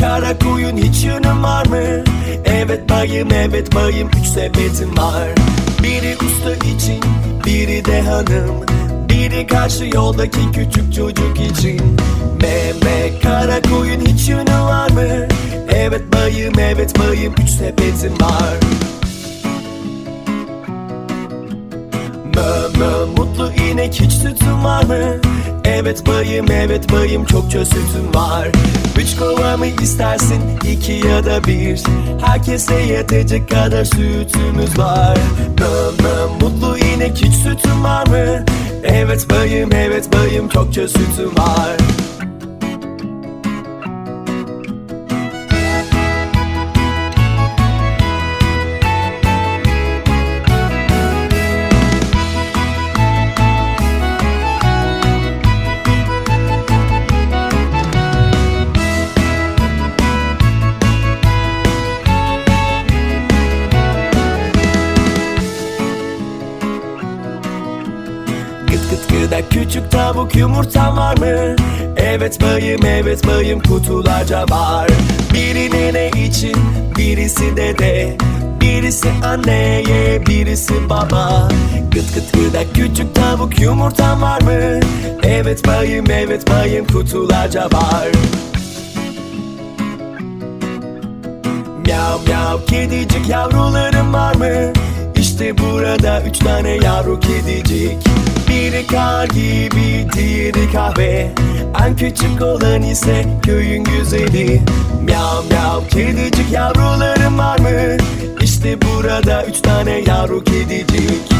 Kara koyun hiç yönüm var mı? Evet bayım evet bayım üç sepetim var Biri usta için biri de hanım Biri karşı yoldaki küçük çocuk için Meme kara koyun hiç yönü var mı? Evet bayım evet bayım üç sepetim var Mö mutlu inek hiç sütün var mı? Evet bayım evet bayım çokça sütüm var Üç kova mı istersin iki ya da bir Herkese yetecek kadar sütümüz var Mö mutlu inek hiç sütün var mı? Evet bayım evet bayım çokça sütüm var tavuk yumurtam var mı? Evet bayım evet bayım kutularca var Biri nene için birisi dede Birisi anneye birisi baba Gıt gıt gıda küçük tavuk yumurtam var mı? Evet bayım evet bayım kutularca var Miyav miyav kedicik yavrularım var mı? İşte burada üç tane yavru kedicik. Biri kar gibi diğeri kahve. En küçük olan ise köyün güzeli. Miyav miyav kedicik yavrularım var mı? İşte burada üç tane yavru kedicik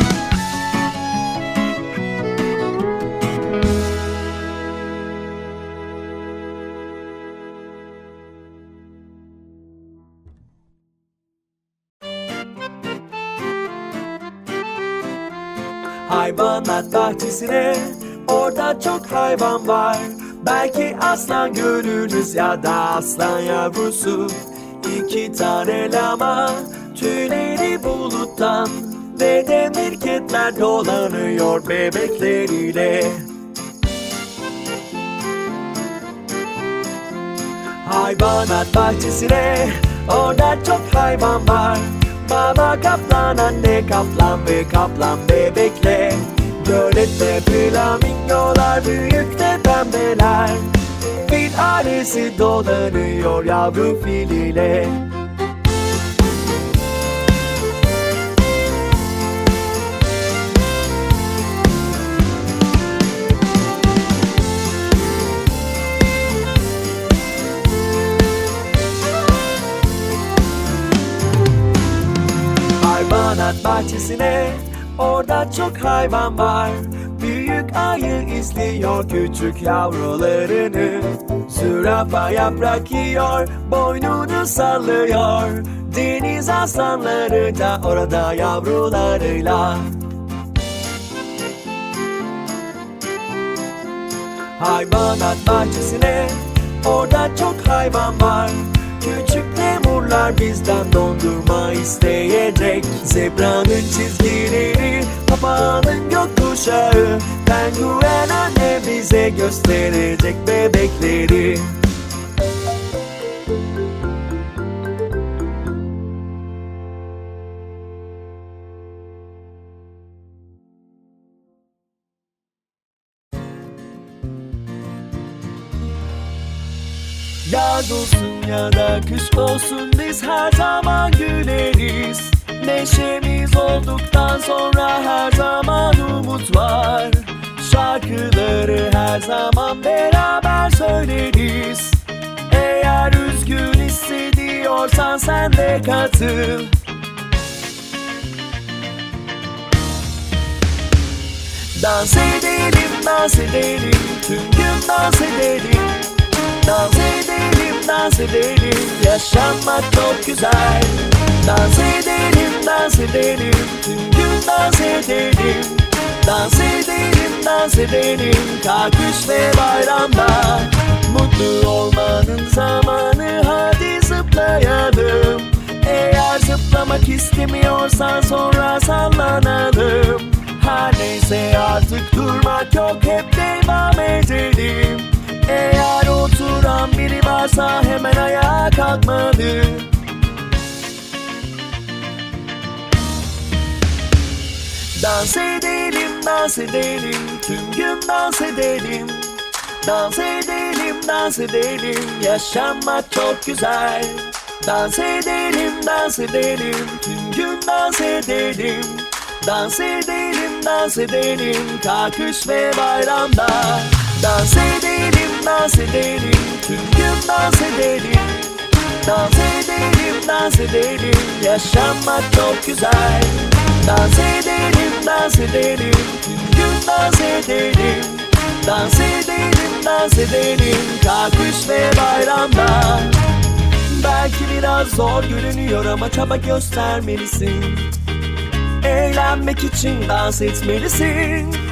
Hayvanat bahçesine. Orada çok hayvan var. Belki aslan görürüz ya da aslan yavrusu. İki tane lama Tüyleri buluttan Ve de mirketler dolanıyor bebekleriyle. Hayvanat bahçesine Orada çok hayvan var Baba kaplan, anne kaplan ve kaplan bebekle. Gölette flamingolar, büyükte pembeler. Bir ailesi dolanıyor yavru fil ile bahçesine Orada çok hayvan var. Büyük ayı izliyor küçük yavrularını. Zürafa yaprak yiyor Boynunu sallıyor. Deniz aslanları da orada yavrularıyla. Hayvanat bahçesine Orada çok hayvan var Küçük lemurlar bizden dondurma isteyecek Zebranın çizgileri Papağanın gökkuşağı Penguen anne bize gösterecek bebekleri. Yaz olsun ya da kış olsun biz her zaman güleriz. Neşemiz olduktan sonra her zaman umut var. Şarkıları her zaman beraber söyleriz. Eğer üzgün hissediyorsan sen de katıl. Dans edelim, dans edelim, tüm gün dans edelim Dans edelim, dans edelim, yaşanmak çok güzel. Dans edelim, dans edelim, tüm gün dans edelim. Dans edelim, dans edelim, kalkış ve bayramda Mutlu olmanın zamanı, hadi zıplayalım. Eğer Zıplamak istemiyorsan sonra sallanalım. Her neyse artık durmak yok. Hep devam edelim. Eğer varsa hemen ayağa kalkmalı. Dans edelim, dans edelim, tüm gün dans edelim. Dans edelim, dans edelim, yaşamak çok güzel. Dans edelim, dans edelim, tüm gün dans edelim. Dans edelim, dans edelim, kalkış ve bayramda. Dans edelim, dans edelim, tüm gün dans edelim Dans edelim, dans edelim, yaşamak çok güzel. Dans edelim, dans edelim, tüm gün dans edelim Dans edelim, dans edelim, kalkış ve bayramda. Belki biraz zor görünüyor ama çaba göstermelisin. Eğlenmek için dans etmelisin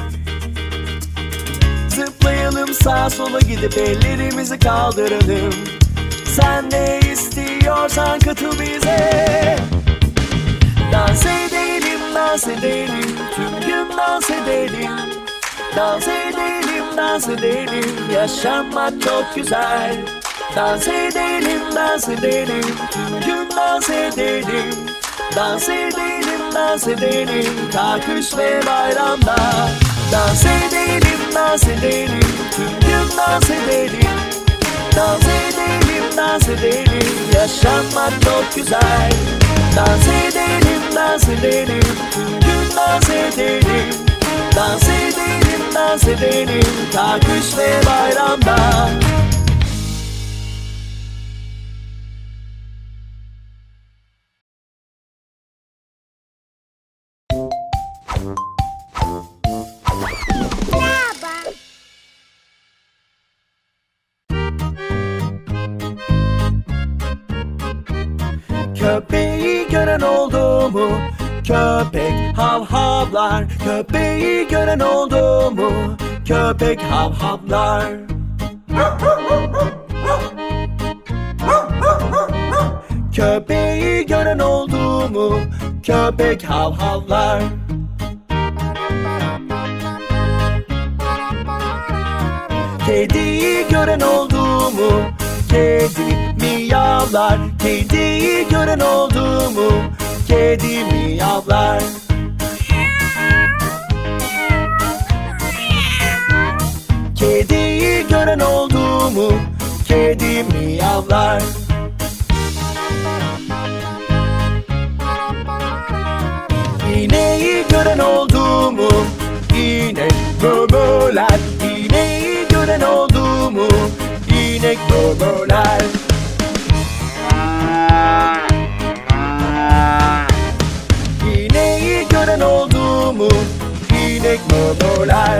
Zıplayalım sağa sola gidip ellerimizi kaldıralım. Sen ne istiyorsan katıl bize. Dans edelim, dans edelim, tüm gün dans edelim. Dans edelim, dans edelim, yaşamak çok güzel. Dans edelim, dans edelim, tüm gün dans edelim. Dans edelim, dans edelim, kalkış ve bayramda Dans edelim, dans edelim, dans edelim Dans edelim, dans edelim, yaşamak çok güzel. Dans edelim, dans edelim, tüm gün dans edelim. Dans edelim, dans edelim, kalkış ve bayramda Köpeği gören oldu mu? Köpek hav havlar Köpeği gören oldu mu? Köpek hav havlar Köpeği gören oldu mu? Köpek hav havlar Kediyi gören oldu mu? Kedi miyavlar Kediyi gören oldu mu? Kedi miyavlar Kediyi gören oldu mu? Kedi miyavlar İğneyi gören oldu mu? İnek böböler İğneyi gören oldu mu? İnek böböler İğneyi gören oldu mu? İnek böböler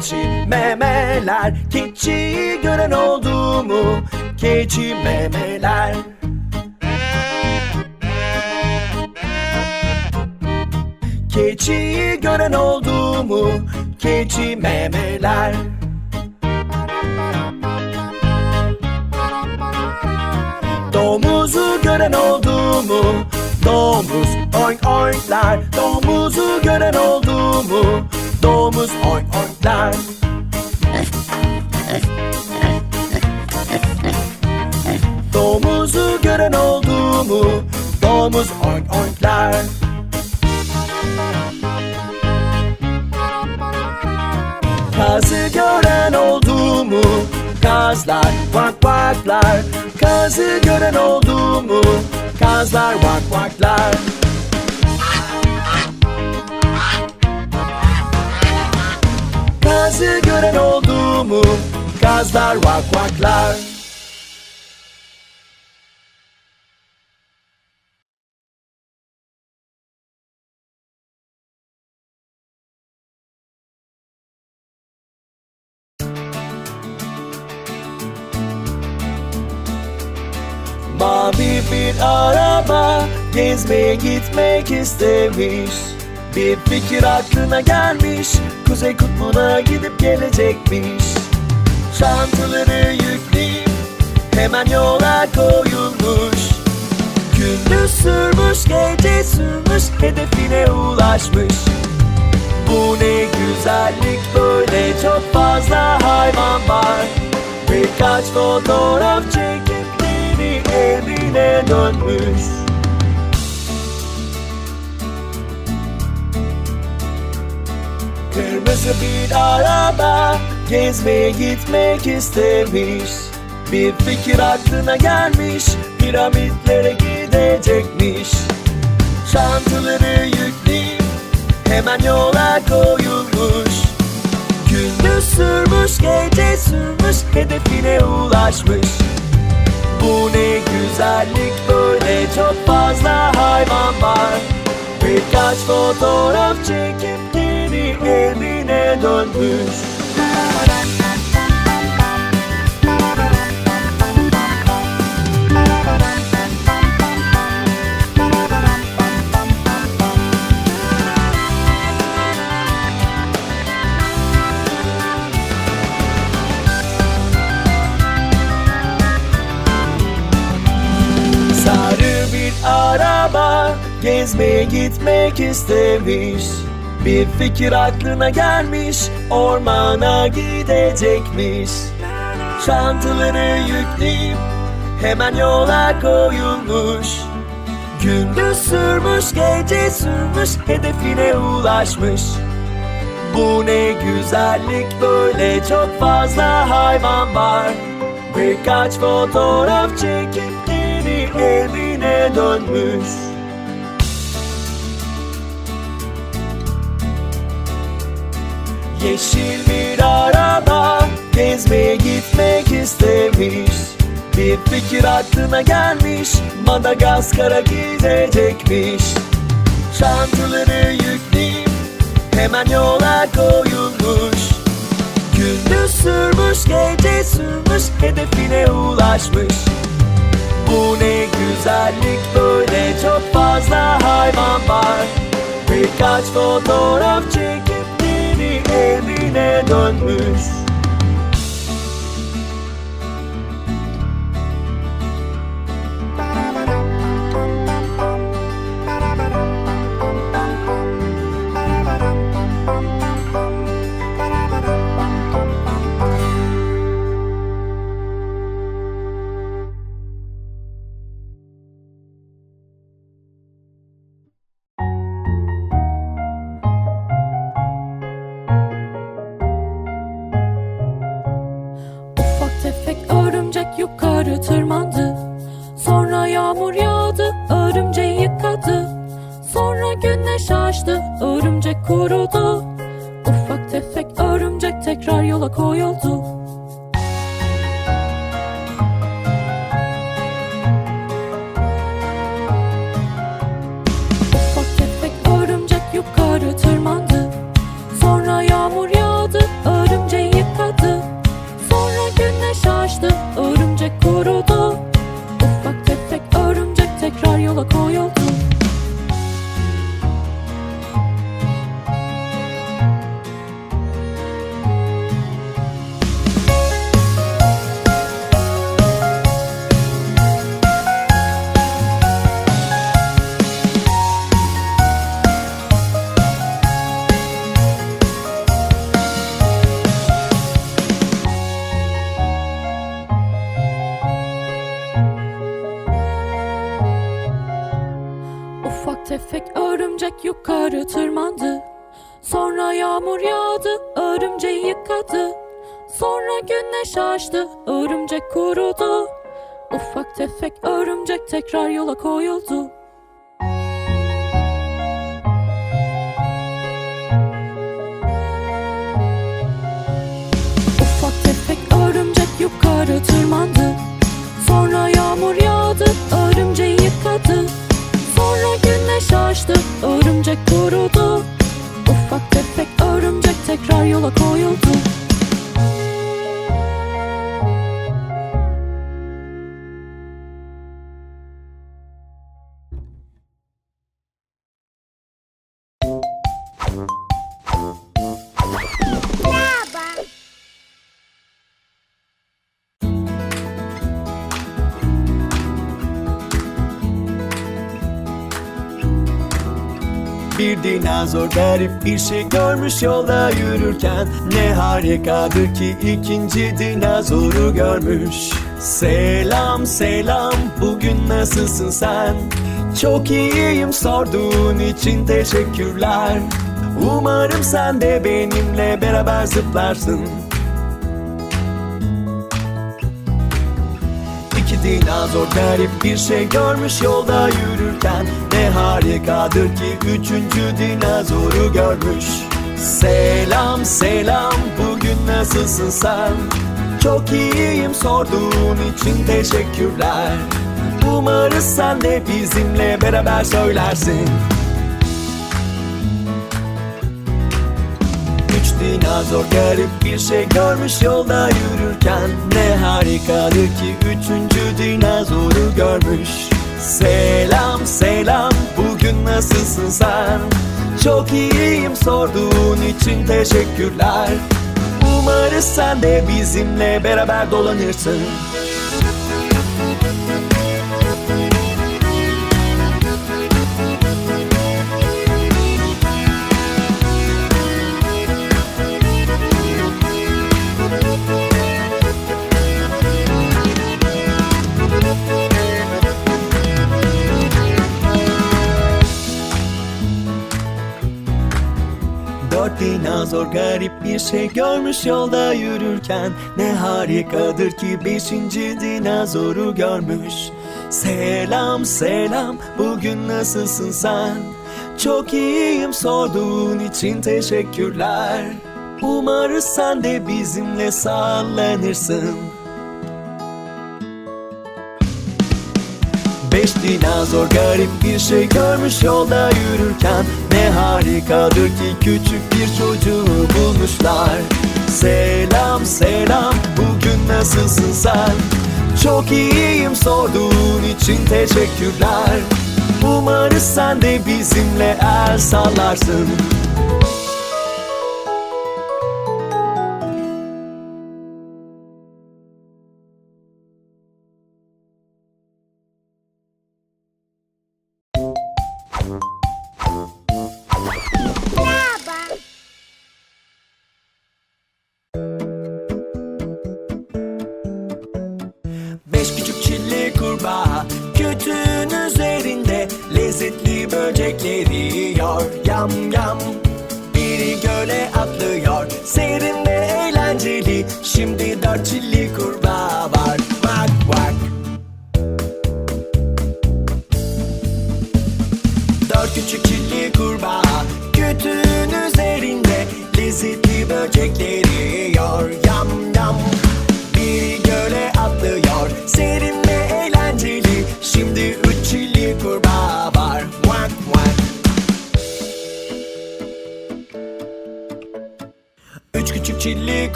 Keçi memeler Keçiyi gören oldu mu? Keçi memeler Keçiyi gören oldu mu? Keçi memeler Domuzu gören oldu mu? Domuz oink oinkler Domuzu gören oldu mu? Domuz oink oinkler Domuzu gören oldu mu? Domuz oink oinkler Kazı gören oldu mu? Kazlar vak vaklar Kazı gören oldu mu? Kazlar vak vaklar Kızı gören oldu mu? Gazlar vak vaklar Mavi bir araba gezmeye gitmek istemiş fikir aklına gelmiş. Kuzey kutbuna gidip gelecekmiş. Çantaları yükleyip hemen yola koyulmuş. Gündüz sürmüş gece sürmüş hedefine ulaşmış. Bu ne güzellik böyle çok fazla hayvan var. Birkaç fotoğraf çekip evine dönmüş Kırmızı bir araba gezmeye gitmek istemiş. Bir fikir aklına gelmiş piramitlere gidecekmiş. Çantaları yükleyip hemen yola koyulmuş. Gündüz sürmüş gece sürmüş hedefine ulaşmış. Bu ne güzellik böyle çok fazla hayvan var Birkaç fotoğraf çekip geri evine dönmüş gezmeye gitmek istemiş. Bir fikir aklına gelmiş ormana gidecekmiş. Çantaları yükleyip hemen yola koyulmuş. Gündüz sürmüş gece sürmüş hedefine ulaşmış. Bu ne güzellik böyle çok fazla hayvan var. Birkaç fotoğraf çekip geri evine dönmüş Yeşil bir araba gezmeye gitmek istemiş. Bir fikir aklına gelmiş Madagaskar'a gidecekmiş. Çantaları yükleyip hemen yola koyulmuş. Gündüz sürmüş gece sürmüş hedefine ulaşmış. Bu ne güzellik böyle çok fazla hayvan var. Birkaç fotoğraf çekip geri evine dönmüş Güneş açtı örümcek kurudu. Ufak tefek örümcek tekrar yola koyuldu. Ufak tefek örümcek yukarı tırmandı. Sonra yağmur yağdı örümceği yıkadı. Sonra güneş açtı örümcek kurudu. Ufak tefek örümcek tekrar yola koyuldu tırmandı. Sonra yağmur yağdı örümceği yıkadı. Sonra güneş açtı örümcek kurudu. Ufak tefek örümcek tekrar yola koyuldu. Ufak tefek örümcek yukarı tırmandı açtı örümcek kurudu. Ufak tefek örümcek tekrar yola koyuldu Bir dinozor garip bir şey görmüş yolda yürürken. Ne harikadır ki ikinci dinozoru görmüş. Selam selam bugün nasılsın sen? Çok iyiyim sorduğun için teşekkürler. Umarım sen de benimle beraber zıplarsın dinozor garip bir şey görmüş yolda yürürken. Ne harikadır ki üçüncü dinozoru görmüş. Selam selam bugün nasılsın sen? Çok iyiyim sorduğun için teşekkürler. Umarız sen de bizimle beraber söylersin dinozor garip bir şey görmüş yolda yürürken. Ne harikadır ki üçüncü dinozoru görmüş. Selam selam bugün nasılsın sen? Çok iyiyim sorduğun için teşekkürler. Umarız sen de bizimle beraber dolanırsın Dört dinozor garip bir şey görmüş yolda yürürken. Ne harikadır ki beşinci dinozoru görmüş. Selam selam bugün nasılsın sen? Çok iyiyim sorduğun için teşekkürler. Umarız sen de bizimle sallanırsın Beş dinozor garip bir şey görmüş yolda yürürken. Ne harikadır ki küçük bir çocuğu bulmuşlar. Selam selam bugün nasılsın sen? Çok iyiyim sorduğun için teşekkürler. Umarız sen de bizimle el sallarsın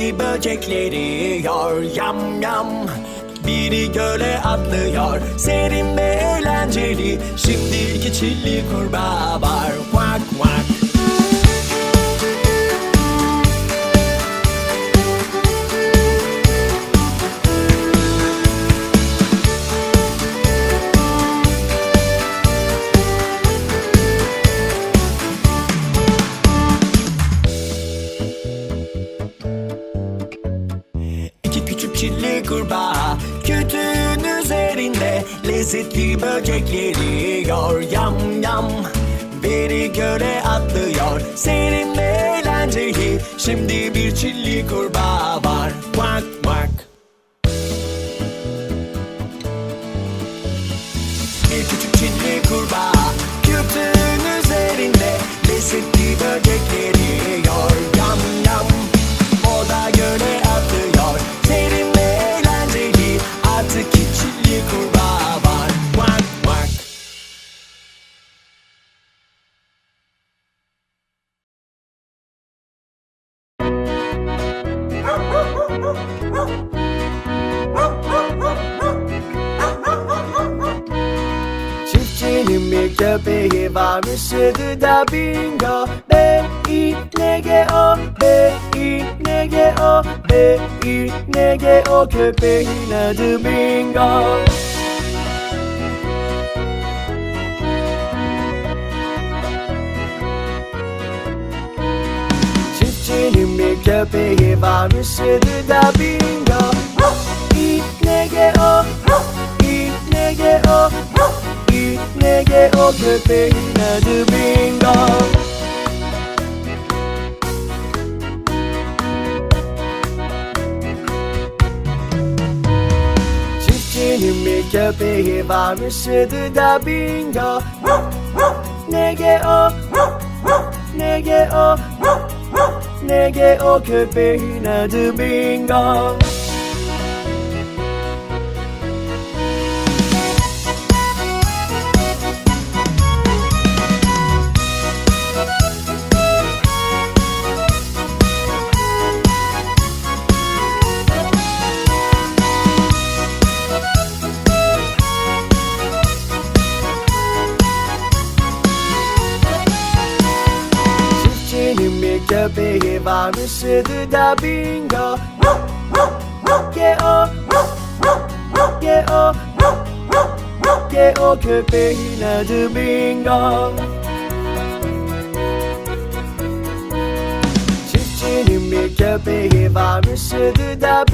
Lezzetli böcekleri yiyor Yam yam. Biri göle atlıyor Serin ve eğlenceli. Şimdi iki çilli kurbağa var Vak vak Yiyor Yam yam. Biri göle atlıyor Serin ve eğlenceli. Şimdi bir çilli kurbağa var Vak vak Bir küçük çilli kurbağa Kütüğün üzerinde Lezzetli böcekleri Nege o köpeğin adı Bingo Çiftçinin bir köpeği varmış adı da Bingo İtnege o İtnege o İtnege o köpeğin adı Bingo köpeği varmış adı da Bingo. N-G-O N-G-O N-G-O köpeğin adı Bingo adı da Bingo. G-O G-O G-O köpeğin adı Bingo. Çiftçinin bir köpeği varmış adı da